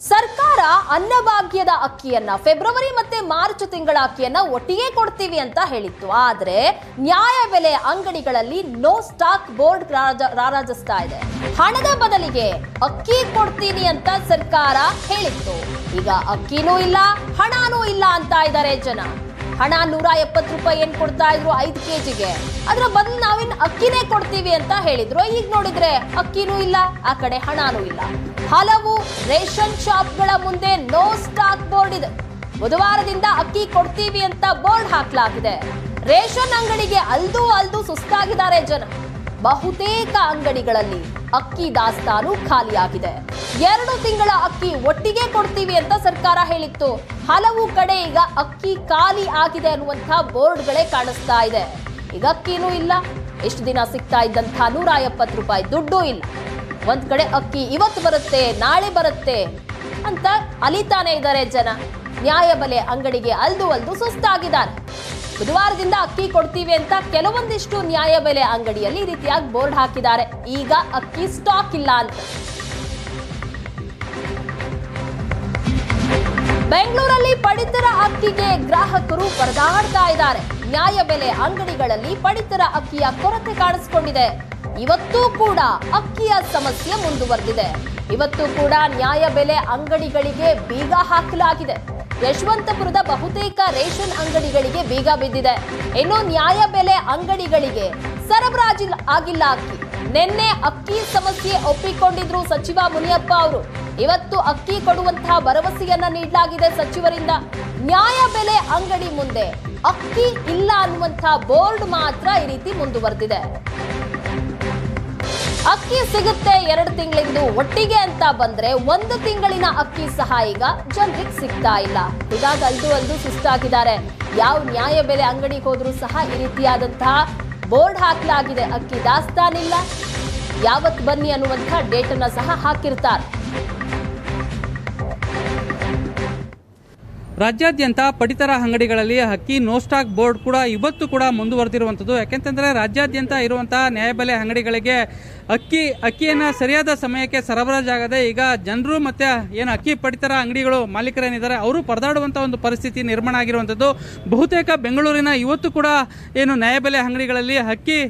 ಸರ್ಕಾರ ಅನ್ನಭಾಗ್ಯದ ಅಕ್ಕಿಯನ್ನ ಫೆಬ್ರವರಿ ಮತ್ತೆ ಮಾರ್ಚ್ ತಿಂಗಳ ಅಕ್ಕಿಯನ್ನ ಒಟ್ಟಿಗೆ ಕೊಡ್ತೀವಿ ಅಂತ ಹೇಳಿತ್ತು. ಆದ್ರೆ ನ್ಯಾಯಬೆಲೆ ಅಂಗಡಿಗಳಲ್ಲಿ ನೋ ಸ್ಟಾಕ್ ಬೋರ್ಡ್ ರಾಜ- ರಾರಾಜಿಸ್ತಾ ಇದೆ. ಹಣದ ಬದಲಿಗೆ ಅಕ್ಕಿ ಕೊಡ್ತೀನಿ ಅಂತ ಸರ್ಕಾರ ಹೇಳಿತ್ತು. ಈಗ ಅಕ್ಕಿನೂ ಇಲ್ಲ, ಹಣನೂ ಇಲ್ಲ ಅಂತ ಇದ್ದಾರೆ ಜನ. ಹಣ ನೂರ ಎಪ್ಪತ್ತು ರೂಪಾಯಿ ಏನ್ ಕೊಡ್ತಾ ಇದ್ರು? ಐದು ಕೆಜಿಗೆ. ಅದ್ರ ಬದಲು ನಾವಿನ್ ಅಕ್ಕಿನೇ ಕೊಡ್ತೀವಿ ಅಂತ ಹೇಳಿದ್ರು. ಈಗ ನೋಡಿದ್ರೆ ಅಕ್ಕಿನೂ ಇಲ್ಲ, ಆ ಕಡೆ ಹಣನೂ ಇಲ್ಲ. ಹಲವು ರೇಷನ್ ಶಾಪ್ಗಳ ಮುಂದೆ ನೋ ಸ್ಟಾಕ್ ಬೋರ್ಡ್ ಇದೆ. ಬುಧವಾರದಿಂದ ಅಕ್ಕಿ ಕೊಡ್ತೀವಿ ಅಂತ ಬೋರ್ಡ್ ಹಾಕ್ಲಾಗಿದೆ. ರೇಷನ್ ಅಂಗಡಿಗೆ ಅಲ್ದು ಅಲ್ದು ಸುಸ್ತಾಗಿದ್ದಾರೆ ಜನ. ಬಹುತೇಕ ಅಂಗಡಿಗಳಲ್ಲಿ ಅಕ್ಕಿ ದಾಸ್ತಾನು ಖಾಲಿಯಾಗಿದೆ. ಎರಡು ತಿಂಗಳ ಅಕ್ಕಿ ಒಟ್ಟಿಗೆ ಕೊಡ್ತೀವಿ ಅಂತ ಸರ್ಕಾರ ಹೇಳಿತ್ತು. ಹಲವು ಕಡೆ ಈಗ ಅಕ್ಕಿ ಖಾಲಿ ಆಗಿದೆ ಅನ್ನುವಂಥ ಬೋರ್ಡ್ಗಳೇ ಕಾಣಿಸ್ತಾ ಇದೆ. ಈಗ ಅಕ್ಕಿನೂ ಇಲ್ಲ. ಎಷ್ಟು ದಿನ ಸಿಗ್ತಾ ಇದ್ದಂಥ ನೂರ ಎಪ್ಪತ್ತು ರೂಪಾಯಿ ದುಡ್ಡು ಇಲ್ಲ. ಒಂದ್ ಕಡೆ ಅಕ್ಕಿ ಇವತ್ತು ಬರುತ್ತೆ, ನಾಳೆ ಬರುತ್ತೆ ಅಂತ ಅಲಿತಾನೆ ಇದ್ದಾರೆ ಜನ. ನ್ಯಾಯಬಲೆ ಅಂಗಡಿಗೆ ಅಲ್ದು ಅಲ್ದು ಸುಸ್ತಾಗಿದ್ದಾರೆ. ಬುಧವಾರದಿಂದ ಅಕ್ಕಿ ಕೊಡ್ತೀವಿ ಅಂತ ಕೆಲವೊಂದಿಷ್ಟು ನ್ಯಾಯಬೆಲೆ ಅಂಗಡಿಯಲ್ಲಿ ಈ ರೀತಿಯಾಗಿ ಬೋರ್ಡ್ ಹಾಕಿದ್ದಾರೆ. ಈಗ ಅಕ್ಕಿ ಸ್ಟಾಕ್ ಇಲ್ಲ ಅಂತ. ಬೆಂಗಳೂರಲ್ಲಿ ಪಡಿತರ ಅಕ್ಕಿಗೆ ಗ್ರಾಹಕರು ಪರದಾಡ್ತಾ ಇದ್ದಾರೆ. ನ್ಯಾಯಬೆಲೆ ಅಂಗಡಿಗಳಲ್ಲಿ ಪಡಿತರ ಅಕ್ಕಿಯ ಕೊರತೆ ಕಾಣಿಸಿಕೊಂಡಿದೆ. ಇವತ್ತೂ ಕೂಡ ಅಕ್ಕಿಯ ಸಮಸ್ಯೆ ಮುಂದುವರೆದಿದೆ. ಇವತ್ತು ಕೂಡ ನ್ಯಾಯಬೆಲೆ ಅಂಗಡಿಗಳಿಗೆ ಬೀಗ ಹಾಕಲಾಗಿದೆ. ಯಶವಂತಪುರದ ಬಹುತೇಕ ರೇಷನ್ ಅಂಗಡಿಗಳಿಗೆ ಬೀಗ ಬಿದ್ದಿದೆ. ಇನ್ನು ನ್ಯಾಯಬೆಲೆ ಅಂಗಡಿಗಳಿಗೆ ಸರಬರಾಜು ಆಗಿಲ್ಲ ಅಕ್ಕಿ. ನಿನ್ನೆ ಅಕ್ಕಿ ಸಮಸ್ಯೆ ಒಪ್ಪಿಕೊಂಡಿದ್ರು ಸಚಿವ ಮುನಿಯಪ್ಪ ಅವರು. ಇವತ್ತು ಅಕ್ಕಿ ಕೊಡುವಂತಹ ಭರವಸೆಯನ್ನ ನೀಡಲಾಗಿದೆ ಸಚಿವರಿಂದ. ನ್ಯಾಯಬೆಲೆ ಅಂಗಡಿ ಮುಂದೆ ಅಕ್ಕಿ ಇಲ್ಲ ಅನ್ನುವಂತಹ ಬೋರ್ಡ್ ಮಾತ್ರ ಈ ರೀತಿ ಮುಂದುವರೆದಿದೆ. ಅಕ್ಕಿ ಸಿಗುತ್ತೆ ಎರಡು ತಿಂಗಳಿಂದು ಒಟ್ಟಿಗೆ ಅಂತ ಬಂದ್ರೆ ಒಂದು ತಿಂಗಳಿನ ಅಕ್ಕಿ ಸಹ ಈಗ ಜನರಿಗೆ ಸಿಗ್ತಾ ಇಲ್ಲ. ಹೀಗಾಗಿ ಅಲ್ದು ಅಲ್ದು ಸುಸ್ತಾಗಿದ್ದಾರೆ. ಯಾವ ನ್ಯಾಯ ಬೆಲೆ ಅಂಗಡಿಗೆ ಹೋದ್ರೂ ಸಹ ಈ ರೀತಿಯಾದಂತಹ ಬೋರ್ಡ್ ಹಾಕಲಾಗಿದೆ. ಅಕ್ಕಿ ದಾಸ್ತಾನಿಲ್ಲ. ಯಾವತ್ ಬನ್ನಿ ಅನ್ನುವಂತಹ ಡೇಟ್ ಅನ್ನ ಸಹ ಹಾಕಿರ್ತಾರೆ. ರಾಜ್ಯಾದ್ಯಂತ ಪಡಿತರ ಅಂಗಡಿಗಳಲ್ಲಿ ಅಕ್ಕಿ ನೋ ಸ್ಟಾಕ್ ಬೋರ್ಡ್ ಕೂಡ ಇವತ್ತು ಕೂಡ ಮುಂದುವರೆದಿರುವಂಥದ್ದು. ಯಾಕೆಂತಂದ್ರೆ ರಾಜ್ಯಾದ್ಯಂತ ಇರುವಂತಹ ನ್ಯಾಯಬೆಲೆ ಅಂಗಡಿಗಳಿಗೆ ಅಕ್ಕಿ ಅಕ್ಕಿಯನ್ನು ಸರಿಯಾದ ಸಮಯಕ್ಕೆ ಸರಬರಾಜಾಗದೆ ಈಗ ಜನರು ಮತ್ತೆ ಏನು ಅಕ್ಕಿ ಪಡಿತರ ಅಂಗಡಿಗಳು ಮಾಲೀಕರೇನಿದ್ದಾರೆ, ಅವರು ಪರದಾಡುವಂಥ ಒಂದು ಪರಿಸ್ಥಿತಿ ನಿರ್ಮಾಣ ಆಗಿರುವಂಥದ್ದು. ಬಹುತೇಕ ಬೆಂಗಳೂರಿನ ಇವತ್ತು ಕೂಡ ಏನು ನ್ಯಾಯಬೆಲೆ ಅಂಗಡಿಗಳಲ್ಲಿ ಅಕ್ಕಿ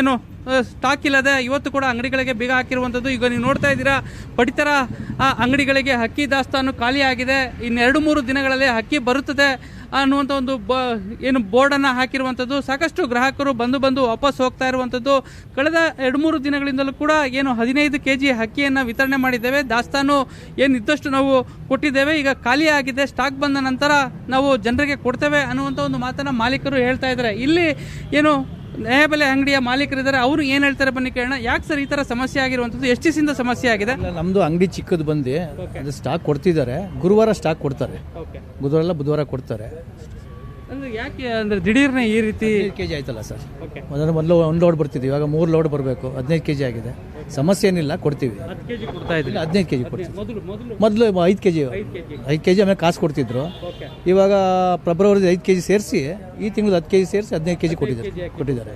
ಏನು ಸ್ಟಾಕ್ ಇಲ್ಲದೆ ಇವತ್ತು ಕೂಡ ಅಂಗಡಿಗಳಿಗೆ ಬೀಗ ಹಾಕಿರುವಂಥದ್ದು. ಈಗ ನೀವು ನೋಡ್ತಾ ಇದ್ದೀರಾ, ಪಡಿತರ ಅಂಗಡಿಗಳಿಗೆ ಹಕ್ಕಿ ದಾಸ್ತಾನು ಖಾಲಿಯಾಗಿದೆ ಇನ್ನೆರಡು ಮೂರು ದಿನಗಳಲ್ಲಿ ಹಕ್ಕಿ ಬರುತ್ತದೆ ಅನ್ನುವಂಥ ಒಂದು ಬ, ಏನು ಬೋರ್ಡನ್ನು ಹಾಕಿರುವಂಥದ್ದು. ಸಾಕಷ್ಟು ಗ್ರಾಹಕರು ಬಂದು ಬಂದು ವಾಪಸ್ ಹೋಗ್ತಾ ಇರುವಂಥದ್ದು. ಕಳೆದ ಎರಡು ಮೂರು ದಿನಗಳಿಂದಲೂ ಕೂಡ ಏನು ಹದಿನೈದು ಕೆ ಜಿ ಹಕ್ಕಿಯನ್ನು ವಿತರಣೆ ಮಾಡಿದ್ದೇವೆ. ದಾಸ್ತಾನು ಏನು ಇದ್ದಷ್ಟು ನಾವು ಕೊಟ್ಟಿದ್ದೇವೆ. ಈಗ ಖಾಲಿ ಆಗಿದೆ, ಸ್ಟಾಕ್ ಬಂದ ನಂತರ ನಾವು ಜನರಿಗೆ ಕೊಡ್ತೇವೆ ಅನ್ನುವಂಥ ಒಂದು ಮಾತನ್ನು ಮಾಲೀಕರು ಹೇಳ್ತಾ ಇದ್ದಾರೆ. ಇಲ್ಲಿ ಏನು ನ್ಯಾಯಬೆಲೆ ಅಂಗಡಿಯ ಮಾಲೀಕರಿದ್ದಾರೆ ಅವರು ಏನು ಹೇಳ್ತಾರೆ ಬನ್ನಿ ಕೇಳೋಣ. ಯಾಕೆ ಸರ್ ಈ ಥರ ಸಮಸ್ಯೆ ಆಗಿರುವಂಥದ್ದು? ಎಷ್ಟು ದಿವಸದಿಂದ ಸಮಸ್ಯೆ ಆಗಿದೆ? ನಮ್ದು ಅಂಗಡಿ ಚಿಕ್ಕದು ಬಂದು ಅದು ಸ್ಟಾಕ್ ಕೊಡ್ತಿದ್ದಾರೆ. ಗುರುವಾರ ಸ್ಟಾಕ್ ಕೊಡ್ತಾರೆ. ಬುಧವಾರ ಎಲ್ಲ ಬುಧವಾರ ಕೊಡ್ತಾರೆ. ಅಂದ್ರೆ ಯಾಕೆ ಅಂದ್ರೆ ದಿಢೀರ್ನೆ ಈ ರೀತಿ ಕೆ ಜಿ ಆಯ್ತಲ್ಲ ಸರ್. ಮೊದಲು ಮೊದಲು ಒಂದು ಲೋಡ್ ಬರ್ತಿದ್ವಿ ಇವಾಗ ಮೂರು ಲೋಡ್ ಬರಬೇಕು. ಹದಿನೈದು ಕೆ ಜಿ ಆಗಿದೆ. ಸಮಸ್ಯೆ ಏನಿಲ್ಲ ಕೊಡ್ತೀವಿ. ಹತ್ತು ಕೆಜಿ ಕೊಡ್ತಾ ಇದ್ರಿ ಹದಿನೈದು ಕೆ ಜಿ ಕೊಡ್ತೀವಿ ಮೊದಲು ಮೊದಲು ಮೊದಲು ಐದು ಕೆ ಜಿ ಐದು ಕೆ ಜಿ ಆಮೇಲೆ ಕಾಸು ಕೊಡ್ತಿದ್ರು. ಇವಾಗ ಫೆಬ್ರವರಿ ಐದು ಕೆ ಜಿ ಸೇರಿಸಿ ಈ ತಿಂಗಳು ಹತ್ತು ಕೆ ಜಿ ಸೇರಿಸಿ ಹದಿನೈದು ಕೆ ಜಿ ಕೊಟ್ಟಿದ್ದಾರೆ. ಕೊಟ್ಟಿದ್ದಾರೆ.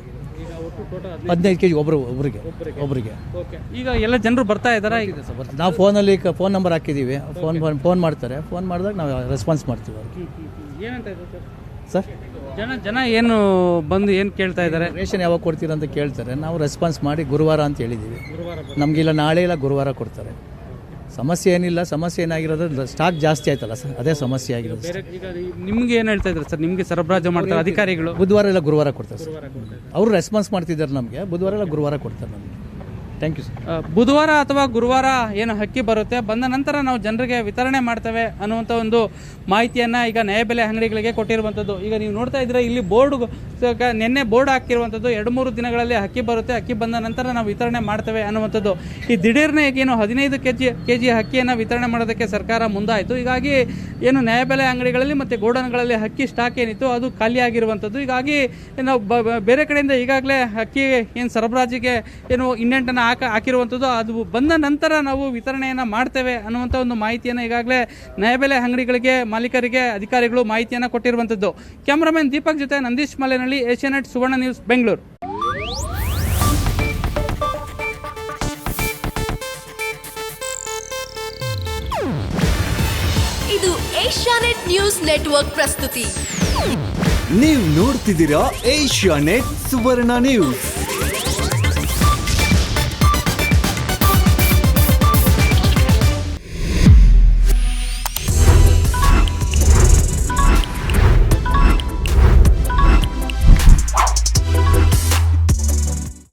ಹದಿನೈದು ಕೆ ಜಿ ಒಬ್ಬರು ಒಬ್ಬರಿಗೆ ಒಬ್ಬರಿಗೆ ಈಗ ಎಲ್ಲ ಜನರು ಬರ್ತಾ ಇದ್ದಾರೆ? ನಾವು ಫೋನಲ್ಲಿ ಫೋನ್ ನಂಬರ್ ಹಾಕಿದ್ದೀವಿ. ಫೋನ್ ಫೋನ್ ಮಾಡ್ತಾರೆ. ಫೋನ್ ಮಾಡಿದಾಗ ನಾವು ರೆಸ್ಪಾನ್ಸ್ ಮಾಡ್ತೀವಿ ಅವ್ರಿಗೆ. ಸರ್? ಜನ ಜನ ಏನು ಬಂದು ಏನು ಕೇಳ್ತಾ ಇದ್ದಾರೆ? ರೇಷನ್ ಯಾವಾಗ ಕೊಡ್ತೀರಾ ಅಂತ ಕೇಳ್ತಾರೆ. ನಾವು ರೆಸ್ಪಾನ್ಸ್ ಮಾಡಿ ಗುರುವಾರ ಅಂತ ಹೇಳಿದ್ದೀವಿ. ನಮಗಿಲ್ಲ ನಮ್ಗೆ ಇಲ್ಲ ನಾಳೆ ಇಲ್ಲ ಗುರುವಾರ ಕೊಡ್ತಾರೆ. ಸಮಸ್ಯೆ ಏನಿಲ್ಲ ಸಮಸ್ಯೆ ಏನಾಗಿರೋದು ಸ್ಟಾಕ್ ಜಾಸ್ತಿ ಆಯ್ತಲ್ಲ ಸರ್ ಅದೇ ಸಮಸ್ಯೆ ಆಗಿರೋದು ಸರ್. ನಿಮ್ಗೆ ಏನು ಹೇಳ್ತಾ ಇದ್ದಾರೆ ಸರ್? ನಿಮಗೆ ಸರಬರಾಜು ಮಾಡ್ತಾರೆ ಅಧಿಕಾರಿಗಳು. ಬುಧವಾರ ಇಲ್ಲ ಗುರುವಾರ ಕೊಡ್ತಾರೆ ಸರ್. ಅವರು ರೆಸ್ಪಾನ್ಸ್ ಮಾಡ್ತಿದ್ದಾರೆ ನಮಗೆ ಬುಧವಾರ ಇಲ್ಲ ಗುರುವಾರ ಕೊಡ್ತಾರೆ ನಮಗೆ. ಥ್ಯಾಂಕ್ ಯು ಸರ್ ಬುಧವಾರ ಅಥವಾ ಗುರುವಾರ ಏನು ಹಕ್ಕಿ ಬರುತ್ತೆ? ಬಂದ ನಂತರ ನಾವು ಜನರಿಗೆ ವಿತರಣೆ ಮಾಡ್ತೇವೆ ಅನ್ನುವಂಥ ಒಂದು ಮಾಹಿತಿಯನ್ನು ಈಗ ನ್ಯಾಯಬೆಲೆ ಅಂಗಡಿಗಳಿಗೆ ಕೊಟ್ಟಿರುವಂಥದ್ದು ಈಗ ನೀವು ನೋಡ್ತಾ ಇದ್ರೆ ಇಲ್ಲಿ ಬೋರ್ಡ್ ನಿನ್ನೆ ಬೋರ್ಡ್ ಹಾಕಿರುವಂಥದ್ದು ಎರಡು ಮೂರು ದಿನಗಳಲ್ಲಿ ಹಕ್ಕಿ ಬರುತ್ತೆ. ಅಕ್ಕಿ ಬಂದ ನಂತರ ನಾವು ವಿತರಣೆ ಮಾಡ್ತೇವೆ ಅನ್ನುವಂಥದ್ದು. ಈ ದಿಢೀರ್ನೆ ಏನು ಹದಿನೈದು ಕೆ ಜಿ ಕೆ ಜಿ ಹಕ್ಕಿಯನ್ನು ವಿತರಣೆ ಮಾಡೋದಕ್ಕೆ ಸರ್ಕಾರ ಮುಂದಾಯಿತು. ಹೀಗಾಗಿ ಏನು ನ್ಯಾಯಬೆಲೆ ಅಂಗಡಿಗಳಲ್ಲಿ ಮತ್ತು ಗೋಡನ್ಗಳಲ್ಲಿ ಹಕ್ಕಿ ಸ್ಟಾಕ್ ಏನಿತ್ತು ಅದು ಖಾಲಿಯಾಗಿರುವಂಥದ್ದು ಹೀಗಾಗಿ ನಾವು ಬೇರೆ ಕಡೆಯಿಂದ ಈಗಾಗಲೇ ಹಕ್ಕಿ ಏನು ಸರಬರಾಜಿಗೆ ಏನು ಇಂಡೆಂಟನ್ನು ಹಾಕ ಹಾಕಿರುವಂಥದ್ದು ಅದು ಬಂದ ನಂತರ ನಾವು ವಿತರಣೆಯನ್ನು ಮಾಡ್ತೇವೆ ಅನ್ನುವಂಥ ಒಂದು ಮಾಹಿತಿಯನ್ನು ಈಗಾಗಲೇ ನಯಬೆಲೆ ಅಂಗಡಿಗಳಿಗೆ ಮಾಲೀಕರಿಗೆ ಅಧಿಕಾರಿಗಳು ಮಾಹಿತಿಯನ್ನು ಕೊಟ್ಟಿರುವಂಥದ್ದು. ಕ್ಯಾಮ್ರಾಮನ್ ದೀಪಕ್ ಜೊತೆ ನಂದೀಶ್ ಮಲೆನಹಳ್ಳಿ ಏಷ್ಯಾನೆಟ್ ಸುವರ್ಣ ನ್ಯೂಸ್ ಬೆಂಗಳೂರು. ಇದು ಏಷ್ಯಾನೆಟ್ ನ್ಯೂಸ್ ನೆಟ್ವರ್ಕ್ ಪ್ರಸ್ತುತಿ. ನೀವು ನೋಡ್ತಿದ್ದೀರಾ ಏಷ್ಯಾನೆಟ್ ಸುವರ್ಣ ನ್ಯೂಸ್.